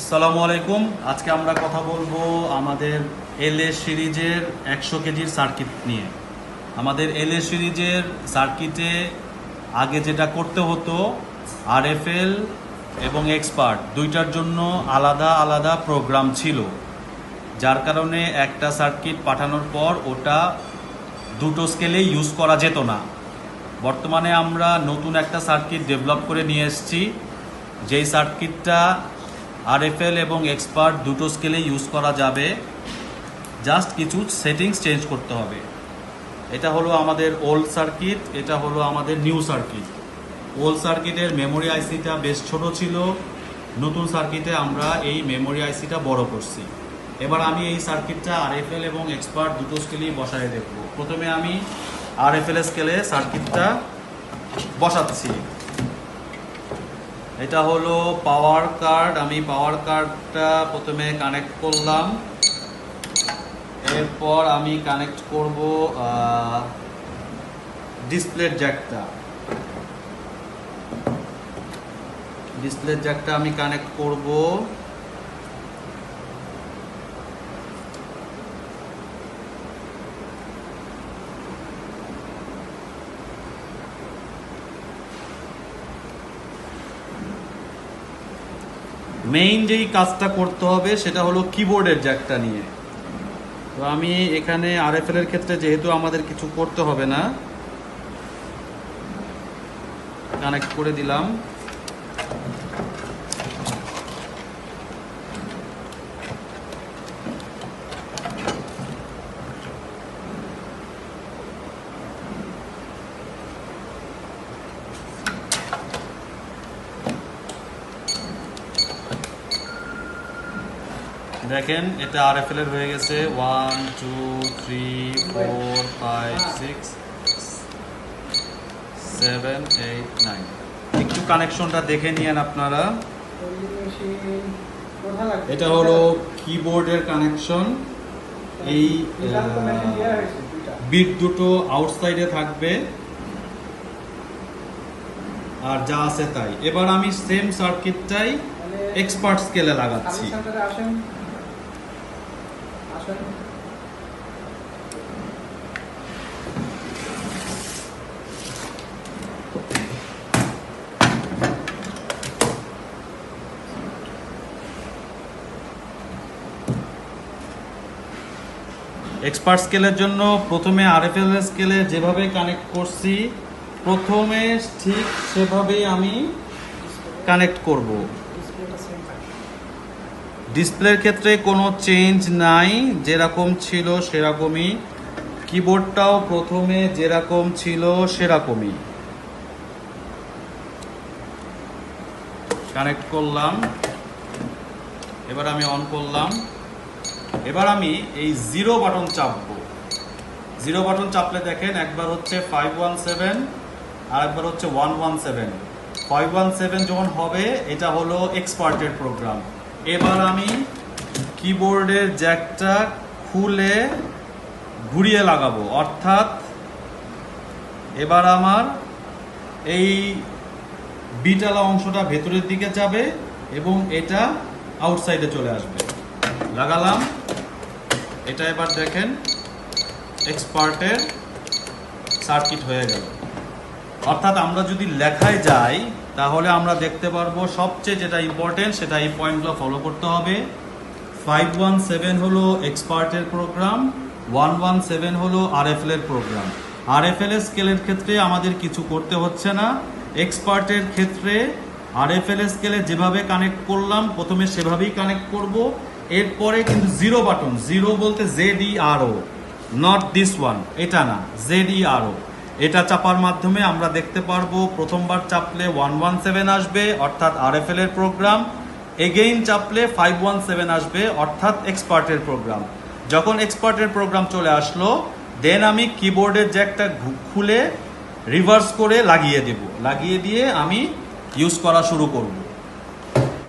আসসালামু আলাইকুম। আজকে আমরা কথা বলব আমাদের এল এ সিরিজের একশো কেজির সার্কিট নিয়ে। আমাদের এল এ সিরিজের সার্কিটে আগে যেটা করতে হতো, আরএফএল এবং এক্সপার্ট দুইটার জন্য আলাদা আলাদা প্রোগ্রাম ছিল। যার কারণে একটা সার্কিট পাঠানোর পর ওটা দুটো স্কেলেই ইউজ করা যেত না। বর্তমানে আমরা নতুন একটা সার্কিট ডেভেলপ করে নিয়ে এসেছি। যেই সার্কিটটা আরএফএল এবং এক্সপার্ট দুটো স্কেলে ইউজ করা যাবে। জাস্ট কিছু সেটিংস চেঞ্জ করতে হবে। এটা হলো আমাদের ওল্ড সার্কিট, এটা হলো আমাদের নিউ সার্কিট। ওল্ড সার্কিটের মেমোরি আইসিটা বেশ ছোট ছিল, নতুন সার্কিটে আমরা এই মেমোরি আইসিটা বড় করছি। এবার আমি এই সার্কিটটা আরএফএল এবং এক্সপার্ট দুটো স্কেলেই বসায় দেখব। প্রথমে আমি আরএফএল স্কেলে সার্কিটটা বসাচ্ছি। এটা হলো পাওয়ার কার্ড আমি পাওয়ার কার্ডটা প্রথমে কানেক্ট করলাম। এরপর আমি কানেক্ট করব ডিসপ্লের জ্যাকটা ডিসপ্লের জ্যাকটা আমি কানেক্ট করব। মেইন যেই কাজটা করতে হবে সেটা হলো কিবোর্ডের জ্যাকটা নিয়ে। তো আমি এখানে আরএফএল এর ক্ষেত্রে যেহেতু আমাদের কিছু করতে হবে না কানেক্ট করে দিলাম। দেখেন, এটা আরএফএল এর হয়ে গেছে। One two three four five six seven eight nine একটু কানেকশনটা দেখে নিয়েন আপনারা। এটা হলো কিবোর্ডের কানেকশন এই বিট দুটো আউটসাইডে থাকবে। আর যা আছে তাই। এবার আমি সেম সার্কিটটাই এক্সপার্ট স্কেলে লাগাচ্ছি। এক্সপার্ট স্কেলের জন্য প্রথমে আরএফএল স্কেলে যেভাবে কানেক্ট করছি, প্রথমে ঠিক সেভাবেই আমি কানেক্ট করব। ডিসপ্লের ক্ষেত্রে কোনো চেঞ্জ নাই, যেরকম ছিল সেরকমই। কিবোর্ডটাও প্রথমে যেরকম ছিল সেরকমই। কানেক্ট করলাম। এবার আমি অন করলাম। এবার আমি এই জিরো বাটন চাপবো। জিরো বাটন চাপলে দেখেন একবার হচ্ছে ফাইভ ওয়ান সেভেন আর একবার হচ্ছে one one seven five one seven যখন হবে, এটা হলো এক্সপার্টের প্রোগ্রাম এবার আমি কিবোর্ডের জ্যাকটা খুলে ঘুরিয়ে লাগাবো। অর্থাৎ এবার আমার এই বিটালা অংশটা ভেতরের দিকে যাবে এবং এটা আউটসাইডে চলে আসবে। লাগালাম। এটা এবার দেখেন এক্সপার্টের সার্কিট হয়ে গেল। অর্থাৎ আমরা যদি লেখায় যাই তাহলে আমরা দেখতে পারব সবচেয়ে যেটা ইম্পর্টেন্ট সেটা এই পয়েন্টগুলো ফলো করতে হবে। ফাইভ ওয়ান সেভেন হলো এক্সপার্টের প্রোগ্রাম ওয়ান ওয়ান সেভেন হলো আরএফএল এর প্রোগ্রাম আরএফএল স্কেলের ক্ষেত্রে আমাদের কিছু করতে হচ্ছে না। এক্সপার্টের ক্ষেত্রে আরএফএল স্কেলে যেভাবে কানেক্ট করলাম, প্রথমে সেভাবেই কানেক্ট করব। এরপরে কিন্তু জিরো বাটন জিরো বলতে Z E R O not this one এটা না জেড ই আর ও এটা চাপার মাধ্যমে আমরা দেখতে পারব প্রথমবার চাপলে ওয়ান ওয়ান সেভেন আসবে, অর্থাৎ আরএফএল এর প্রোগ্রাম এগেইন চাপলে ফাইভ ওয়ান সেভেন আসবে, অর্থাৎ এক্সপার্টের প্রোগ্রাম যখন এক্সপার্টের প্রোগ্রাম চলে আসলো দেন আমি কিবোর্ডের জ্যাকটা খুলে রিভার্স করে লাগিয়ে দেব। লাগিয়ে দিয়ে আমি ইউজ করা শুরু করব।